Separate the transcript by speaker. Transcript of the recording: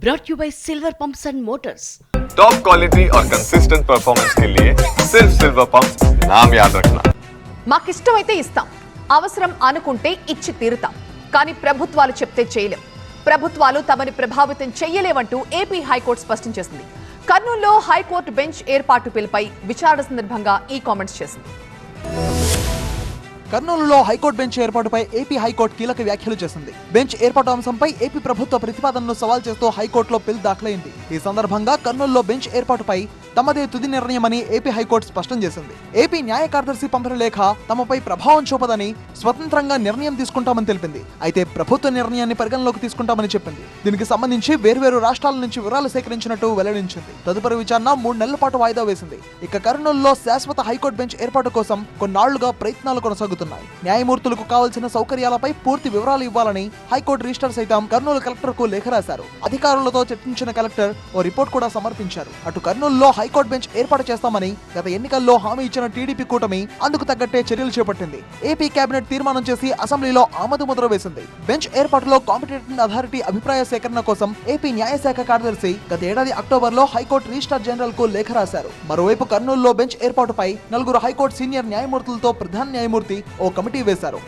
Speaker 1: brought you by Silver Pumps and Motors.
Speaker 2: Top quality और consistent performance के लिए सिर्फ सिल्वर पंप नाम याद रखना
Speaker 3: మాకిష్టమైతే ఇస్తాం అవసరం అనుకుంటే ఇచ్చి తీరుతాం కానీ ప్రభుత్వాలు చెప్తే చేయలేం ప్రభుత్వాలు తమని ప్రభావితం చెయ్యలేవంటూ ఏపీ హైకోర్టు స్పష్టం చేసింది కర్నూలులో హైకోర్టు బెంచ్ ఏర్పాటు బిల్లుపై విచారణ సందర్భంగా ఈ కామెంట్స్ చేసింది
Speaker 4: కర్నూలులో హైకోర్టు బెంచ్ ఏర్పాటుపై ఏపీ హైకోర్టు కీలక వ్యాఖ్యలు చేసింది. బెంచ్ ఏర్పాటు అంశంపై ఏపీ ప్రభుత్వ ప్రతిపాదనను సవాల్ చేస్తూ హైకోర్టులో పిల్ దాఖలైంది. ఈ సందర్భంగా కర్నూలులో బెంచ్ ఏర్పాటుపై తమదే తుది నిర్ణయమని ఏపీ హైకోర్టు స్పష్టం చేసింది. ఏపీ న్యాయ కార్యదర్శి పంపిన లేఖ తమపై ప్రభావం చూపదని స్వతంత్రంగా నిర్ణయం తీసుకుంటామని తెలిపింది. అయితే ప్రభుత్వ నిర్ణయాన్ని పరిగణలోకి తీసుకుంటామని చెప్పింది. దీనికి సంబంధించి వేర్వేరు రాష్ట్రాల నుంచి వివరాలు సేకరించినట్టు వెల్లడించింది. తదుపరి విచారణ మూడు నెలల పాటు వాయిదా వేసింది. ఇక కర్నూలులో శాశ్వత హైకోర్టు బెంచ్ ఏర్పాటు కోసం కొన్నాళ్ళుగా ప్రయత్నాలు కొనసాగుతున్నాయి న్యాయమూర్తులకు కావాల్సిన సౌకర్యాలపై పూర్తి వివరాలు ఇవ్వాలని హైకోర్టు రిజిస్టర్ సైతం కర్నూలు కలెక్టర్కు లేఖ రాశారు. అధికారులతో చర్చించిన కలెక్టర్ ఓ రిపోర్ట్ కూడా సమర్పించారు. అటు కర్నూలులో హైకోర్టు బెంచ్ ఏర్పాటు చేస్తామని గత ఎన్నికల్లో హామీ ఇచ్చిన టీడీపీ కూటమి అందుకు తగ్గట్టే చర్యలు చేపట్టింది. ఏపీ కేబినెట్ తీర్మానం చేసి అసెంబ్లీలో ఆమోద ముద్ర వేసింది. బెంచ్ ఏర్పాటులో కాంపిటేటివ్ అథారిటీ అభిప్రాయ సేకరణ కోసం ఏపీ న్యాయశాఖ కార్యదర్శి గత ఏడాది అక్టోబర్లో హైకోర్టు రిజిస్టార్ జనరల్కు లేఖ రాశారు. మరోవైపు కర్నూలులో బెంచ్ ఏర్పాటుపై నలుగురు హైకోర్టు సీనియర్ న్యాయమూర్తులతో ప్రధాన న్యాయమూర్తి ఓ కమిటీ వేశారు.